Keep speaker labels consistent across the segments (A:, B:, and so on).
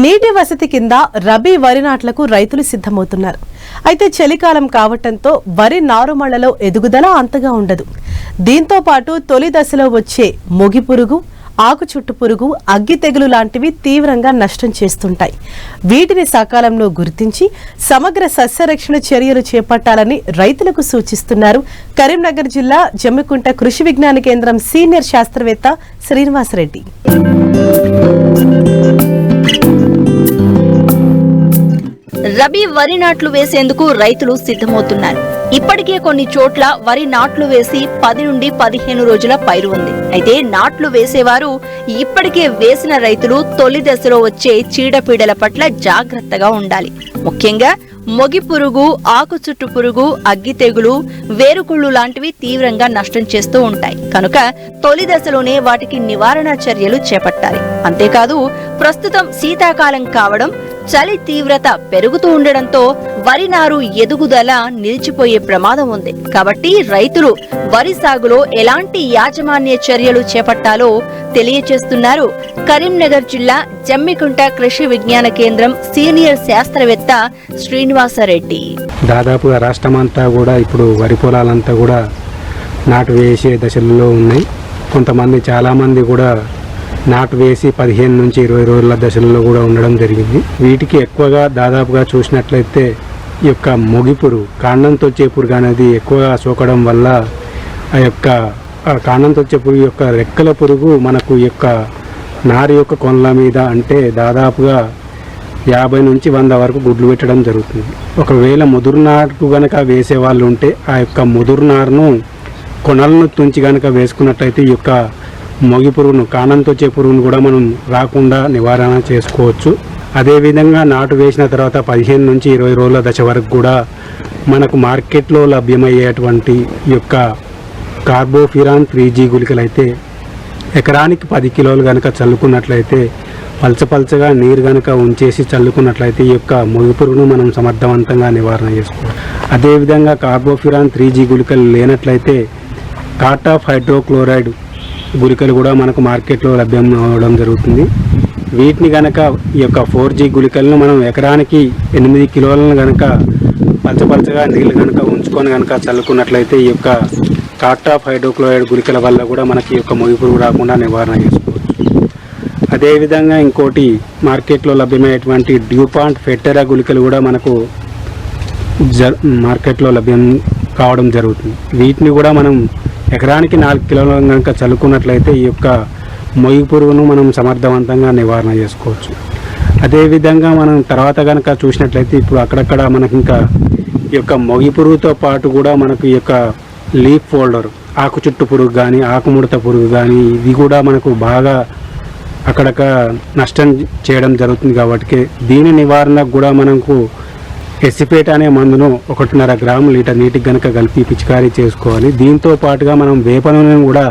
A: నీటి వసతి కింద రబీ వరి నాట్లకు రైతులు సిద్ధమవుతున్నారు. అయితే చలికాలం కావటంతో వరి నారుమళ్ళలో ఎదుగుదల అంతగా ఉండదు. దీంతో పాటు తొలి దశలో వచ్చే మొగి పురుగు ఆకు చుట్టు పురుగు అగ్గి తెగులు లాంటివి తీవ్రంగా నష్టం చేస్తుంటాయి. వీటిని సకాలంలో గుర్తించి సమగ్ర సస్యరక్షణ చర్యలు చేపట్టాలని రైతులకు సూచిస్తున్నారు కరీంనగర్ జిల్లా జమ్మికుంట కృషి విజ్ఞాన కేంద్రం సీనియర్ శాస్త్రవేత్త శ్రీనివాసరెడ్డి.
B: రబీ వరి నాట్లు వేసేందుకు రైతులు సిద్ధమవుతున్నారు. ఇప్పటికే కొన్ని చోట్ల వరి నాట్లు వేసి పది నుండి పదిహేను రోజుల పైరు ఉంది. అయితే నాట్లు వేసేవారు ఇప్పటికే వేసిన రైతులు తొలి దశలో వచ్చే చీడపీడల పట్ల జాగ్రత్తగా ఉండాలి. ముఖ్యంగా మొగి పురుగు ఆకు చుట్టు పురుగు అగ్గి తెగులు వేరుకుళ్ళు లాంటివి తీవ్రంగా నష్టం చేస్తూ ఉంటాయి. కనుక తొలి దశలోనే వాటికి నివారణ చర్యలు చేపట్టాలి. అంతేకాదు ప్రస్తుతం శీతాకాలం కావడం చలి తీవ్రత పెరుగుతూ ఉండడంతో వరి నారు ఎదుగుదల నిలిచిపోయే ప్రమాదం ఉంది. కాబట్టి రైతులు వరి సాగులో ఎలాంటి యాజమాన్య చర్యలు చేపట్టాలో తెలియచేస్తున్నారు కరీంనగర్ జిల్లా జమ్మికుంట కృషి విజ్ఞాన కేంద్రం సీనియర్ శాస్త్రవేత్త శ్రీనివాసరెడ్డి.
C: దాదాపుగా రాష్ట్రమంతా కూడా ఇప్పుడు వరి పొలాలంతా కూడా నాటు వేసే దశల్లో ఉన్నాయి. కొంతమంది చాలామంది కూడా నాటు వేసి పదిహేను నుంచి ఇరవై రోజుల దశల్లో కూడా ఉండడం జరిగింది. వీటికి ఎక్కువగా దాదాపుగా చూసినట్లయితే ఈ యొక్క మొగిపురు కాండంతో వచ్చే పురుగు అనేది ఎక్కువగా సోకడం వల్ల ఆ యొక్క ఆ కాండంతో వచ్చే పురుగు యొక్క రెక్కల పురుగు మనకు యొక్క నారు యొక్క కొనల మీద అంటే దాదాపుగా యాభై నుంచి వంద వరకు గుడ్లు పెట్టడం జరుగుతుంది. ఒకవేళ ముదురు నాటు కనుక వేసే వాళ్ళు ఉంటే ఆ యొక్క ముదురు నారును కొనలను తుంచి కనుక వేసుకున్నట్లయితే ఈ యొక్క మొగి పురుగును కాణంతో వచ్చే పురుగును కూడా మనం రాకుండా నివారణ చేసుకోవచ్చు. అదేవిధంగా నాటు వేసిన తర్వాత పదిహేను నుంచి ఇరవై రోజుల దశ వరకు కూడా మనకు మార్కెట్లో లభ్యమయ్యేటువంటి యొక్క కార్బోఫిరాన్ త్రీ జీ గుళికలు అయితే ఎకరానికి పది కిలోలు కనుక చల్లుకున్నట్లయితే పలచపలచగా నీరు కనుక ఉంచేసి చల్లుకున్నట్లయితే ఈ యొక్క మొగి పురుగును మనం సమర్థవంతంగా నివారణ చేసుకోవాలి అదేవిధంగా కార్బోఫిరాన్ త్రీ జీ గుళికలు లేనట్లయితే కాటాఫ్ హైడ్రోక్లోరైడ్ గుళికలు కూడా మనకు మార్కెట్లో లభ్యం అవడం జరుగుతుంది. వీటిని కనుక ఈ యొక్క ఫోర్ జీ గుళికలను మనం ఎకరానికి ఎనిమిది కిలోలను కనుక పలచపలచగా నీళ్ళు కనుక ఉంచుకొని కనుక చల్లుకున్నట్లయితే ఈ యొక్క కాటాఫ్ హైడ్రోక్లోరైడ్ గుళికల వల్ల కూడా మనకి ఈ యొక్క మొగి రాకుండా నివారణ చేసుకోవచ్చు. అదేవిధంగా ఇంకోటి మార్కెట్లో లభ్యమయ్యేటువంటి డ్యూపాంట్ ఫెట్టెరా గుళికలు కూడా మనకు జ మార్కెట్లో లభ్యం కావడం జరుగుతుంది. వీటిని కూడా మనం ఎకరానికి నాలుగు కిలోలు కనుక చల్లుకున్నట్లయితే ఈ యొక్క మొయ్యి పురుగును మనం సమర్థవంతంగా నివారణ చేసుకోవచ్చు. అదేవిధంగా మనం తర్వాత కనుక చూసినట్లయితే ఇప్పుడు అక్కడక్కడ మనకి ఇంకా ఈ యొక్క మొగి పురుగుతో పాటు కూడా మనకు ఈ యొక్క లీఫ్ ఫోల్డర్ ఆకు చుట్టు పురుగు కానీ ఆకుముడత పురుగు కానీ ఇది కూడా మనకు బాగా అక్కడక్కడ నష్టం చేయడం జరుగుతుంది కాబట్టి దీని నివారణకు కూడా మనకు ఎసిపేట్ అనే మందును ఒకటిన్నర గ్రాము లీటర్ నీటికి గనక కలిపి పిచికారీ చేసుకోవాలి. దీంతో పాటుగా మనం వేప నూనెను కూడా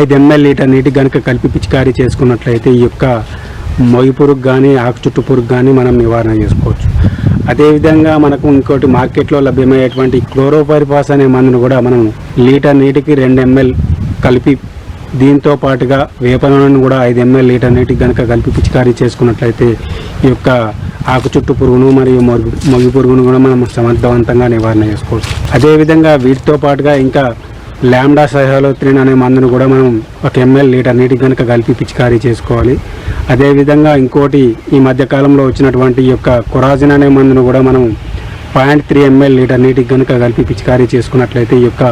C: ఐదు ఎంఎల్ లీటర్ నీటికి గనక కలిపి పిచికారీ చేసుకున్నట్లయితే ఈ యొక్క మొగి పురుగు కానీ ఆకు చుట్టు పురుగు కానీ మనం నివారణ చేసుకోవచ్చు. అదేవిధంగా మనకు ఇంకోటి మార్కెట్లో లభ్యమయ్యేటువంటి క్లోరోపరిపాస్ అనే మందును కూడా మనం లీటర్ నీటికి రెండు ఎంఎల్ కలిపి దీంతో పాటుగా వేప నూనెను కూడా ఐదు ఎంఎల్ లీటర్ నీటికి కనుక కలిపి పిచికారీ చేసుకున్నట్లయితే ఈ యొక్క ఆకు చుట్టూ పురుగును మరియు మరుగు మొగి పురుగును కూడా మనం సమర్థవంతంగా నివారణ చేసుకోవచ్చు. అదేవిధంగా వీటితో పాటుగా ఇంకా ల్యాండా సహలోత్రిన్ అనే మందును కూడా మనం ఒక ఎంఎల్ లీటర్ నీటికి కనుక కలిపి పిచికారీ చేసుకోవాలి. అదేవిధంగా ఇంకోటి ఈ మధ్యకాలంలో వచ్చినటువంటి ఈ యొక్క కొరాజిన్ అనే మందును కూడా మనం పాయింట్ త్రీ ఎంఎల్ లీటర్ నీటికి కనుక కలిపి పిచికారీ చేసుకున్నట్లయితే ఈ యొక్క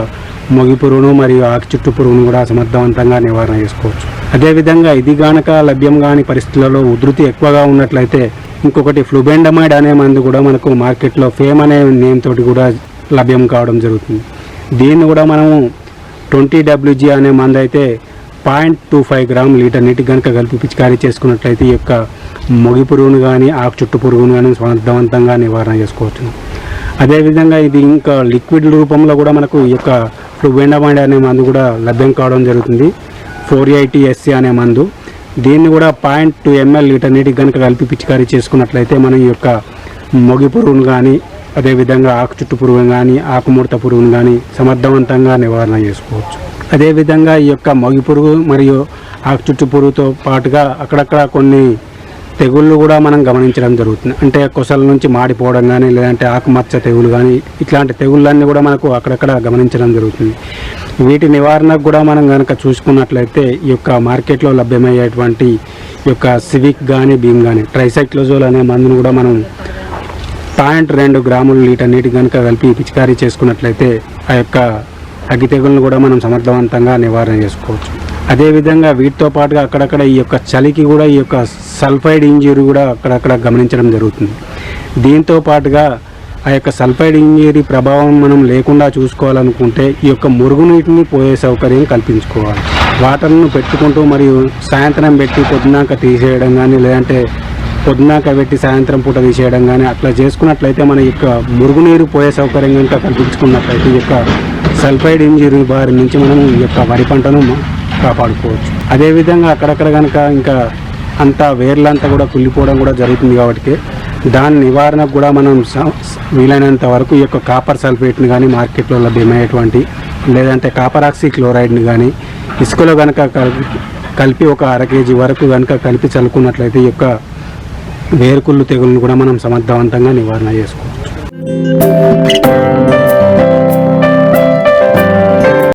C: మొగి పురుగును మరియు ఆకు చుట్టూ పురుగును కూడా సమర్థవంతంగా నివారణ చేసుకోవచ్చు. అదేవిధంగా ఇది గనక లభ్యం కాని పరిస్థితులలో ఉధృతి ఎక్కువగా ఉన్నట్లయితే ఇంకొకటి ఫ్లూబెండమైడ్ అనే మందు కూడా మనకు మార్కెట్లో ఫేమ్ అనే నేమ్ తోటి కూడా లభ్యం కావడం జరుగుతుంది. దీన్ని కూడా మనము ట్వంటీ డబ్ల్యూజీ అనే మందు అయితే point two five gram litre నీటికి కనుక కలిపి పిచికారీ చేసుకున్నట్లయితే ఈ యొక్క మొగి పురుగును కానీ ఆకు చుట్టు పురుగును కానీ సమర్థవంతంగా నివారణ చేసుకోవచ్చు. అదేవిధంగా ఇది ఇంకా లిక్విడ్ రూపంలో కూడా మనకు ఈ యొక్క ఫ్లూబెండమైడ్ అనే మందు కూడా లభ్యం కావడం జరుగుతుంది. ఫోర్ ఎయిటీ ఎస్సీ అనే మందు. దీన్ని కూడా పాయింట్ టూ ఎంఎల్ వీటన్నిటికి కనుక కలిపి పిచికారీ చేసుకున్నట్లయితే మనం ఈ యొక్క మొగి పురుగును కానీ అదేవిధంగా ఆకు చుట్టు పురుగును కానీ ఆకుముడత పురుగును కానీ సమర్థవంతంగా నివారణ చేసుకోవచ్చు. అదేవిధంగా ఈ యొక్క మొగి పురుగు మరియు ఆకు చుట్టు పురుగుతో పాటుగా అక్కడక్కడ కొన్ని తెగుళ్ళు కూడా మనం గమనించడం జరుగుతుంది. అంటే కొసల నుంచి మాడిపోవడం కానీ లేదంటే ఆకుమచ్చ తెగులు కానీ ఇట్లాంటి తెగుళ్ళన్నీ కూడా మనకు అక్కడక్కడ గమనించడం జరుగుతుంది. వీటి నివారణకు కూడా మనం కనుక చూసుకున్నట్లయితే ఈ యొక్క మార్కెట్లో లభ్యమయ్యేటువంటి ఈ యొక్క సివిక్ కానీ భీమ్ కానీ ట్రైసైక్లోజోల్ అనే మందును కూడా మనం పాయింట్ రెండు గ్రాముల లీటర్ నీటి కనుక కలిపి పిచికారీ చేసుకున్నట్లయితే ఆ యొక్క అగ్గి తెగులను కూడా మనం సమర్థవంతంగా నివారణ చేసుకోవచ్చు. అదేవిధంగా వీటితో పాటుగా అక్కడక్కడ ఈ యొక్క చలికి కూడా ఈ యొక్క సల్ఫైడ్ ఇంజరీ కూడా అక్కడక్కడ గమనించడం జరుగుతుంది. దీంతో పాటుగా ఆ యొక్క సల్ఫైడ్ ఇంజరీ ప్రభావం మనం లేకుండా చూసుకోవాలనుకుంటే ఈ యొక్క మురుగునీటిని పోయే సౌకర్యం కల్పించుకోవాలి. వాటర్ను పెట్టుకుంటూ మరియు సాయంత్రం పెట్టి పొద్దునాక తీసేయడం కానీ లేదంటే పొద్దునాక పెట్టి సాయంత్రం పూట తీసేయడం కానీ అట్లా చేసుకున్నట్లయితే మన యొక్క మురుగునీరు పోయే సౌకర్యం కనుక కల్పించుకున్నట్లయితే ఈ యొక్క సల్ఫైడ్ ఇంజరీ బారి నుంచి మనం ఈ యొక్క వరి పంటను కాపాడుకోవచ్చు. అదేవిధంగా అక్కడక్కడ కనుక ఇంకా అంతా వేర్లంతా కూడా కుళ్ళిపోవడం కూడా జరుగుతుంది కాబట్టి దాని నివారణకు కూడా మనం స- వీలైనంత వరకు ఈ యొక్క కాపర్ సల్ఫేట్ని కానీ మార్కెట్లో లభ్యమయ్యేటువంటి లేదంటే కాపర్ ఆక్సీ క్లోరైడ్ని కానీ ఇసుకలో కనుక కలిపి ఒక అర కేజీ వరకు కనుక కలిపి చల్లుకున్నట్లయితే ఈ యొక్క వేరుకుళ్ళు తెగులను కూడా మనం సమర్థవంతంగా నివారణ చేసుకోవచ్చు.